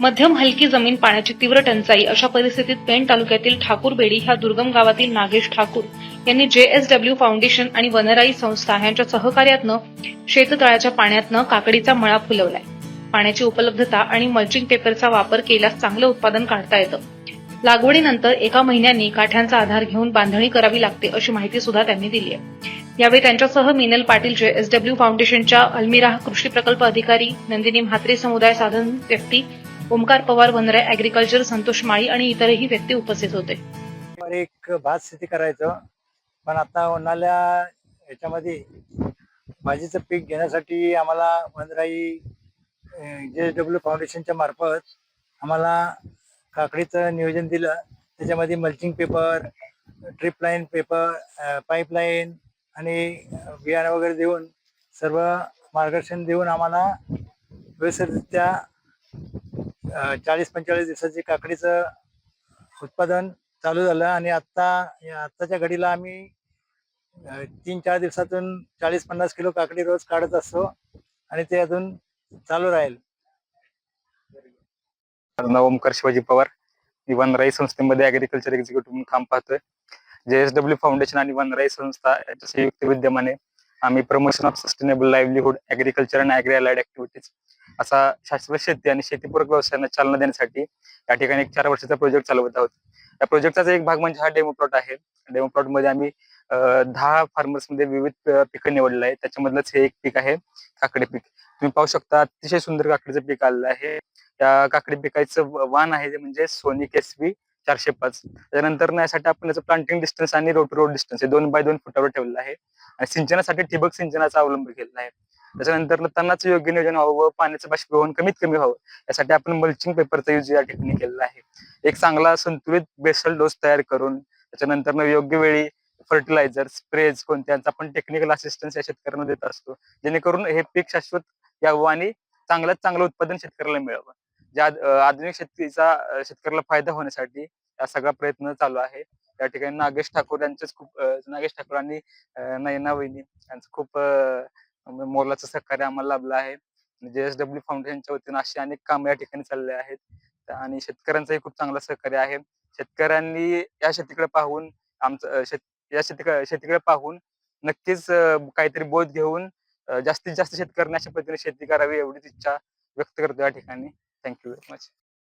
मध्यम हलकी जमीन पाण्याची तीव्र टंचाई. अशा परिस्थितीत पेण तालुक्यातील ठाकूरबेडी ह्या दुर्गम गावातील नागेश ठाकूर यांनी जेएसडब्ल्यू फाउंडेशन आणि वनराई संस्था यांच्या सहकार्यातनं शेततळ्याच्या पाण्यातनं काकडीचा मळा फुलवलाय. पाण्याची उपलब्धता आणि मल्चिंग पेपरचा वापर केल्यास चांगलं उत्पादन काढता येतं. लागवडीनंतर एका महिन्यांनी काठ्यांचा आधार घेऊन बांधणी करावी लागते अशी माहिती सुद्धा त्यांनी दिली आहे. यावेळी त्यांच्यासह मिनल पाटील जे एस डब्ल्यू फाउंडेशनच्या अल्मिराह कृषी प्रकल्प अधिकारी नंदिनी म्हात्रे समुदाय साधन व्यक्ती ओमकार पवार वनराय अॅग्रिकल्चर संतोष माळी आणि इतरही व्यक्ती उपस्थित होते. एक भात शेती करायचं पण आता उन्हाळ्या ह्याच्यामध्ये भाजीचं पीक घेण्यासाठी आम्हाला वनराई जे डब्ल्यू फाउंडेशनच्या मार्फत आम्हाला काकडीचं नियोजन दिलं. त्याच्यामध्ये mulching paper drip line paper pipeline आणि बियाणं वगैरे देऊन सर्व मार्गदर्शन देऊन आम्हाला व्यवस्थितरित्या चाळीस पंचेचाळीस दिवसाची काकडीचं उत्पादन चालू झालं आणि आता आत्ताच्या घडीला आम्ही तीन चार दिवसातून चाळीस पन्नास किलो काकडी रोज काढत असतो आणि ते अजून चालू राहील. माझं नाव ओमकार शिवाजी पवार मी वनराई संस्थेमध्ये ॲग्रिकल्चर एक्झिक्युटिव्ह म्हणून काम पाहतोय. जे एस डब्ल्यू फाउंडेशन आणि वनराई संस्था याच्या संयुक्त विद्यमाने आम्ही promotion of sustainable livelihood agriculture and agri allied activities असा शाश्वत शेती आणि शेतीपूरक व्यवसायांना चालना देण्यासाठी या ठिकाणी एक चार वर्षाचा प्रोजेक्ट चालवत आहोत. या प्रोजेक्टचा एक भाग म्हणजे हा डेमो प्लॉट आहे. डेमो प्लॉटमध्ये आम्ही दहा फार्मर्समध्ये विविध पिकं निवडलं आहे. त्याच्यामधलंच हे एक पीक आहे काकडी पीक. तुम्ही पाहू शकता अतिशय सुंदर काकडीचं पीक आलेलं आहे. त्या काकडी पिकाचं व- वाण आहे ते म्हणजे सोनिक केसवी चारशे पाच. त्यानंतर यासाठी आपण याचं प्लांटिंग डिस्टन्स आणि रोट रोड डिस्टन्स हे दोन बाय दोन फुटावर ठेवलेलं आहे. आणि सिंचनासाठी ठिबक सिंचनाचा अवलंब केलेला आहे. त्याच्यानंतर त्यांनाच योग्य नियोजन व्हावं व पाण्याचं बाष्पीभवन कमीत कमी व्हावं यासाठी आपण मल्चिंग पेपरचा यूज या ठिकाणी केलेला आहे. एक चांगला संतुलित बेसल डोस तयार करून त्याच्यानंतर योग्य वेळी फर्टिलायझर स्प्रेज कोणत्यांचा आपण टेक्निकल असिस्टन्स या शेतकऱ्यांना देत असतो. जेणेकरून हे पीक शाश्वत यावं आणि चांगल्यात चांगलं उत्पादन शेतकऱ्याला मिळावं. ज्या आधुनिक शेतीचा शेतकऱ्याला फायदा होण्यासाठी हा सगळा प्रयत्न चालू आहे. त्या ठिकाणी नागेश ठाकूर यांचेच खूप नागेश ठाकूर आणि नयना वहिनी यांचं खूप मोलाचं सहकार्य आम्हाला लाभलं आहे. जे एस डब्ल्यू फाउंडेशनच्या वतीनं अशी अनेक कामं या ठिकाणी चालले आहेत. आणि शेतकऱ्यांचंही खूप चांगलं सहकार्य आहे. शेतकऱ्यांनी या शेतीकडे पाहून आमचं शेत या शेतीकडे शेतीकडे पाहून नक्कीच काहीतरी बोध घेऊन जास्तीत जास्त शेतकऱ्यांनी अशा पद्धतीने शेती करावी एवढीच इच्छा व्यक्त करतो या ठिकाणी. Thank you very much